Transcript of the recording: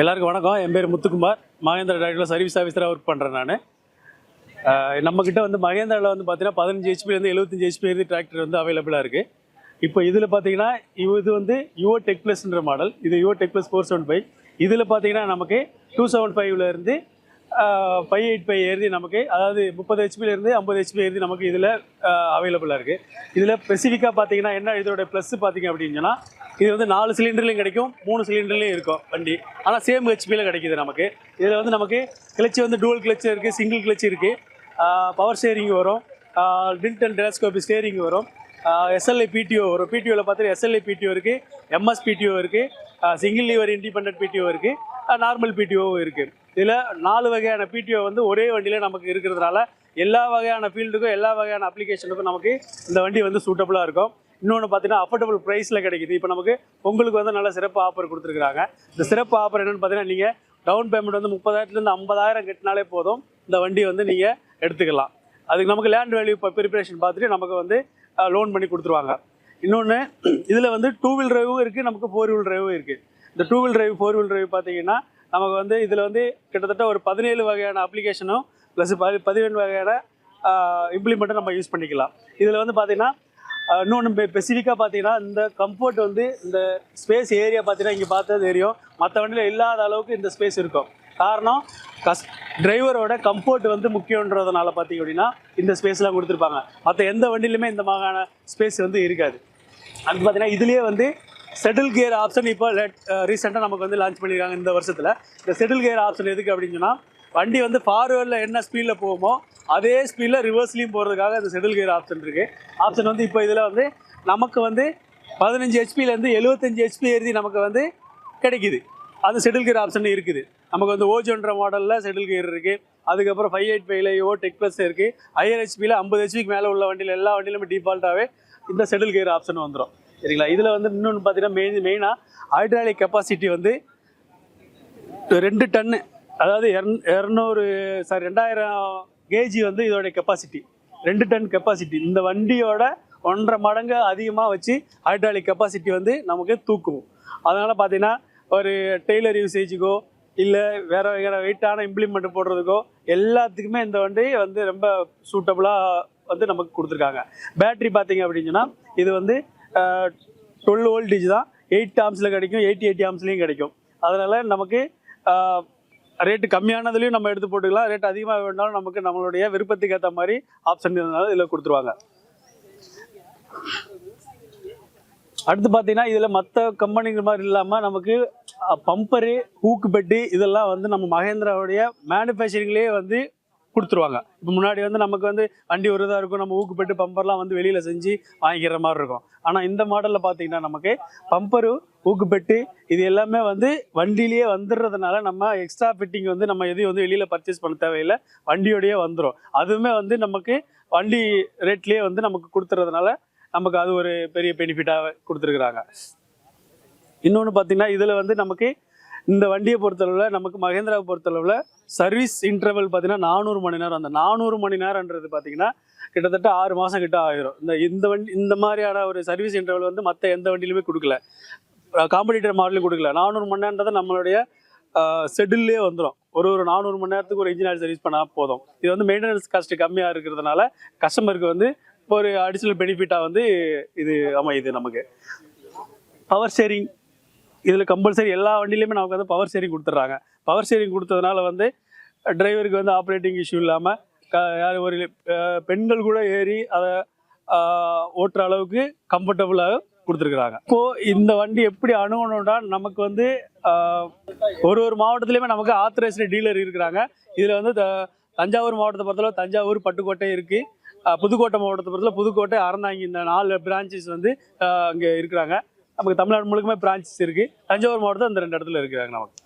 எல்லாருக்கும் வணக்கம். என் பேர் முத்துக்குமார். மகேந்திரா டிராக்டரில் சர்வீஸ் ஆஃபீஸராக ஒர்க் பண்ணுறேன் நான். நம்மக்கிட்ட வந்து மகேந்திராவில் வந்து பார்த்தீங்கன்னா பதினஞ்சு ஹெச்பிலேருந்து எழுபத்தஞ்சு ஹெச்பி இருந்து டிராக்டர் வந்து அவைலபிளாக இருக்குது இப்போ இதில் பார்த்தீங்கன்னா இது வந்து யுவோ டெக் ப்ளஸ்ன்ற மாடல் இது Yuvo tech plus four seven five இதில் பார்த்தீங்கன்னா நமக்கு டூ செவன் ஃபைவ்லேருந்து ஃபைவ் எயிட் ஃபைவ் எழுதி நமக்கு. அதாவது முப்பது ஹெச்பிலேருந்து ஐம்பது ஹெச்பி எழுதி நமக்கு இதில் அவைலபிளாக இருக்குது இதில் ஸ்பெசிஃபிக்காக பார்த்தீங்கன்னா என்ன இதோட ப்ளஸ் பார்த்தீங்க அப்படின்னா இது வந்து நாலு சிலிண்டர்லையும் கிடைக்கும் மூணு சிலிண்டர்லையும் இருக்கும் வண்டி. ஆனால் சேம் ஹெச்பியில் கிடைக்குது நமக்கு. இதில் வந்து நமக்கு கிளச்சு வந்து டூவல் கிளச்சு இருக்குது சிங்கிள் கிளச் இருக்குது பவர் ஸ்டேரிங் வரும். டின்ட் அண்ட் டெலஸ்கோபி ஸ்டேரிங் வரும். எஸ்எல்ஐ பிடிஓ வரும். பிடிஓவில் பார்த்துட்டு எஸ்எல்ஐ பிடிஓ இருக்குது எம்எஸ் பிடிஓ இருக்குது சிங்கிள் லீவர் இண்டிபெண்ட் பிடிஓ இருக்குது நார்மல் பிடிஓவும் இருக்குது இதில் நாலு வகையான பிடிஓ வந்து ஒரே வண்டியில் நமக்கு இருக்கிறதுனால எல்லா வகையான ஃபீல்டுக்கும் எல்லா வகையான அப்ளிகேஷனுக்கும் நமக்கு இந்த வண்டி வந்து சூட்டபுளாக இருக்கும். இன்னொன்று பார்த்தீங்கன்னா அஃபோர்டபுள் ப்ரைஸில் கிடைக்குது. இப்போ நமக்கு உங்களுக்கு வந்து நல்ல சிறப்பு ஆஃபர் கொடுத்துருக்குறாங்க. இந்த சிறப்பு ஆஃபர் என்னென்னு பார்த்தீங்கன்னா நீங்கள் டவுன் பேமெண்ட் வந்து முப்பதாயிரத்துலேருந்து ஐம்பதாயிரம் கட்டினாலே போதும். இந்த வண்டி வந்து நீங்கள் எடுத்துக்கலாம். அதுக்கு நமக்கு லேண்ட் வேல்யூ இப்போ ப்ரிப்பரேஷன் பார்த்துட்டு நமக்கு வந்து லோன் பண்ணி கொடுத்துருவாங்க. இன்னொன்று இதில் வந்து டூ வீல் டிரைவும் இருக்குது நமக்கு ஃபோர் வீல் டிரைவும் இருக்குது இந்த two wheel drive four wheel drive பார்த்தீங்கன்னா நமக்கு வந்து இதில் வந்து கிட்டத்தட்ட ஒரு பதினேழு வகையான அப்ளிகேஷனும் ப்ளஸ் பதி பதினேழு வகையான இம்ப்ளிமெண்ட்டும் நம்ம யூஸ் பண்ணிக்கலாம். இதில் வந்து பார்த்தீங்கன்னா இன்னொன்று ஸ்பெசிஃபிக்காக பார்த்தீங்கன்னா இந்த கம்ஃபர்ட் வந்து இந்த ஸ்பேஸ் ஏரியா பார்த்தீங்கன்னா இங்கே பார்த்தா தெரியும். மற்ற வண்டியில் இல்லாத அளவுக்கு இந்த ஸ்பேஸ் இருக்கும். காரணம் கஸ் டிரைவரோட கம்ஃபர்ட் வந்து முக்கியன்றதுனால பார்த்தீங்க அப்படின்னா இந்த ஸ்பேஸ்லாம் கொடுத்துருப்பாங்க. மற்ற எந்த வண்டியிலுமே இந்த மாதிரியான ஸ்பேஸ் வந்து இருக்காது. அது பார்த்தீங்கன்னா இதுலேயே வந்து செட்டில் கியர் ஆப்ஷன் இப்போ லெட் ரீசெண்டாக நமக்கு வந்து லான்ச் பண்ணியிருக்காங்க இந்த வருஷத்தில். இந்த செட்டில் கியர் ஆப்ஷன் எதுக்கு அப்படின்னு சொன்னால் வண்டி வந்து ஃபார்வேர்டில் என்ன ஸ்பீடில் போகுமோ அதே ஸ்பீடில் ரிவர்ஸ்லேயும் போகிறதுக்காக இந்த செட்டில் கியர் ஆப்ஷன் இருக்குது ஆப்ஷன் வந்து இப்போ இதில் வந்து நமக்கு வந்து பதினஞ்சு ஹெச்பிலேருந்து எழுபத்தஞ்சு ஹெச்பி எழுதி நமக்கு வந்து கிடைக்குது. அது செட்டில் கியர் ஆப்ஷன் இருக்குது. நமக்கு வந்து ஓஜோன்ற மாடலில் செட்டில் கியர் இருக்குது அதுக்கப்புறம் ஃபைவ் எயிட் ஃபைவ்ல ஓ டெக் ப்ளஸ் இருக்குது ஹையர் ஹெச்பியில் ஐம்பது ஹெச்பிக்கு மேலே உள்ள வண்டியில் எல்லா வண்டியிலுமே டிஃபால்ட்டாகவே இந்த செட்டில் கியர் ஆப்ஷன் வந்துடும் சரிங்களா? இதில் வந்து இன்னொன்று பார்த்தீங்கன்னா மெயின் மெயினாக ஹைட்ராலிக் கெப்பாசிட்டி வந்து ரெண்டு டன்னு அதாவது இரநூறு சாரி ரெண்டாயிரம் கேஜி வந்து இதோடைய கெப்பாசிட்டி ரெண்டு டன் கெப்பாசிட்டி இந்த வண்டியோட ஒன்றரை மடங்கு அதிகமாக வச்சு ஹைட்ராலிக் கெப்பாசிட்டி வந்து நமக்கு தூக்கும் அதனால் பார்த்தீங்கன்னா ஒரு டெய்லர் யூசேஜுக்கோ இல்லை வேற வேற வெயிட்டான இம்ப்ளிமெண்ட் போடுறதுக்கோ எல்லாத்துக்குமே இந்த வண்டி வந்து ரொம்ப சூட்டபுளாக வந்து நமக்கு கொடுத்துருக்காங்க. பேட்ரி பார்த்தீங்க அப்படின்னு சொன்னால் இது வந்து டுவெல் வோல்டேஜ் தான் எயிட் ஆம்ஸில் கிடைக்கும் எயிட்டி எயிட்டி ஆம்ஸ்லேயும் கிடைக்கும். அதனால் நமக்கு ரேட்டு கம்மியானதுலேயும் நம்ம எடுத்து போட்டுக்கலாம். ரேட் அதிகமாக வேணாலும் நமக்கு நம்மளுடைய விருப்பத்துக்கு ஏற்ற மாதிரி ஆப்ஷன் இருந்தாலும் இதில் கொடுத்துருவாங்க. அடுத்து பார்த்தீங்கன்னா இதில் மற்ற கம்பெனிகள் மாதிரி இல்லாமல் நமக்கு பம்பரு ஹூக்கு பெட்டி இதெல்லாம் வந்து நம்ம மகேந்திராவுடைய மேனுஃபேக்சரிங்லேயே வந்து கொடுத்துருவாங்க. இப்போ முன்னாடி வந்து நமக்கு வந்து வண்டி ஒரு இதாக இருக்கும் நம்ம ஊக்குப்பட்டு பம்பர்லாம் வந்து வெளியில் செஞ்சு வாங்கிக்கிற மாதிரி இருக்கும். ஆனால் இந்த மாடலில் பார்த்தீங்கன்னா நமக்கு பம்பரு ஊக்குபெட்டி இது எல்லாமே வந்து வண்டியிலேயே வந்துடுறதுனால நம்ம எக்ஸ்ட்ரா ஃபிட்டிங் வந்து நம்ம எதையும் வந்து வெளியில் பர்ச்சேஸ் பண்ண தேவையில்லை. வண்டியோடையே வந்துடும் அதுவுமே வந்து நமக்கு வண்டி ரேட்லேயே வந்து நமக்கு கொடுத்துறதுனால நமக்கு அது ஒரு பெரிய பெனிஃபிட்டாக கொடுத்துருக்குறாங்க. இன்னொன்று பார்த்தீங்கன்னா இதில் வந்து நமக்கு இந்த வண்டியை பொறுத்தளவில் நமக்கு மகேந்திராவை பொறுத்தளவில் சர்வீஸ் இன்டர்வல் பார்த்தீங்கன்னா நானூறு மணி நேரம். அந்த நானூறு மணி நேரம்ன்றது பார்த்தீங்கன்னா கிட்டத்தட்ட ஆறு மாதம் கிட்ட ஆயிரும். இந்த இந்த வண்டி இந்த மாதிரியான ஒரு சர்வீஸ் இன்டர்வல் வந்து மற்ற எந்த வண்டியிலுமே கொடுக்கல. காம்படிட்டர் மாடலும் கொடுக்கல. நானூறு மணி நேரன்றது நம்மளுடைய ஷெட்யூல்லே வந்துடும் ஒரு ஒரு நானூறு மணி நேரத்துக்கு ஒரு இன்ஜின் ஆயில் சர்வீஸ் பண்ணால் போதும். இது வந்து மெயின்டெனன்ஸ் காஸ்ட் கம்மியாக இருக்கிறதுனால கஸ்டமருக்கு வந்து ஒரு அடிஷ்னல் பெனிஃபிட்டாக வந்து இது அமையுது நமக்கு. பவர் ஷேரிங் இதில் கம்பல்சரி எல்லா வண்டியிலையுமே நமக்கு வந்து பவர் ஷேரிங் கொடுத்துட்றாங்க. பவர் ஷேரிங் கொடுத்ததுனால வந்து டிரைவருக்கு வந்து ஆப்ரேட்டிங் இஷ்யூ இல்லாமல் க யார் ஒரு பெண்கள் கூட ஏறி அதை ஓட்டுற அளவுக்கு கம்ஃபர்டபுளாக கொடுத்துருக்குறாங்க. இப்போது இந்த வண்டி எப்படி அணுகணும்னா நமக்கு வந்து ஒரு ஒரு மாவட்டத்துலேயுமே நமக்கு ஆத்தரைஸ்டு டீலர் இருக்கிறாங்க. இதில் வந்து த- தஞ்சாவூர் மாவட்டத்தை பொறுத்தளவு தஞ்சாவூர் பட்டுக்கோட்டை இருக்குது புதுக்கோட்டை மாவட்டத்தை பொறுத்தவரை புதுக்கோட்டை அறந்தாங்கி இந்த நாலு பிரான்ச்சஸ் வந்து அங்கே இருக்கிறாங்க. நமக்கு தமிழ்நாடு முழுக்கமே பிரான்ச்சஸ் இருக்குது தஞ்சாவூர் மாவட்டத்தில் இந்த ரெண்டு இடத்துல இருக்கிறாங்க நமக்கு.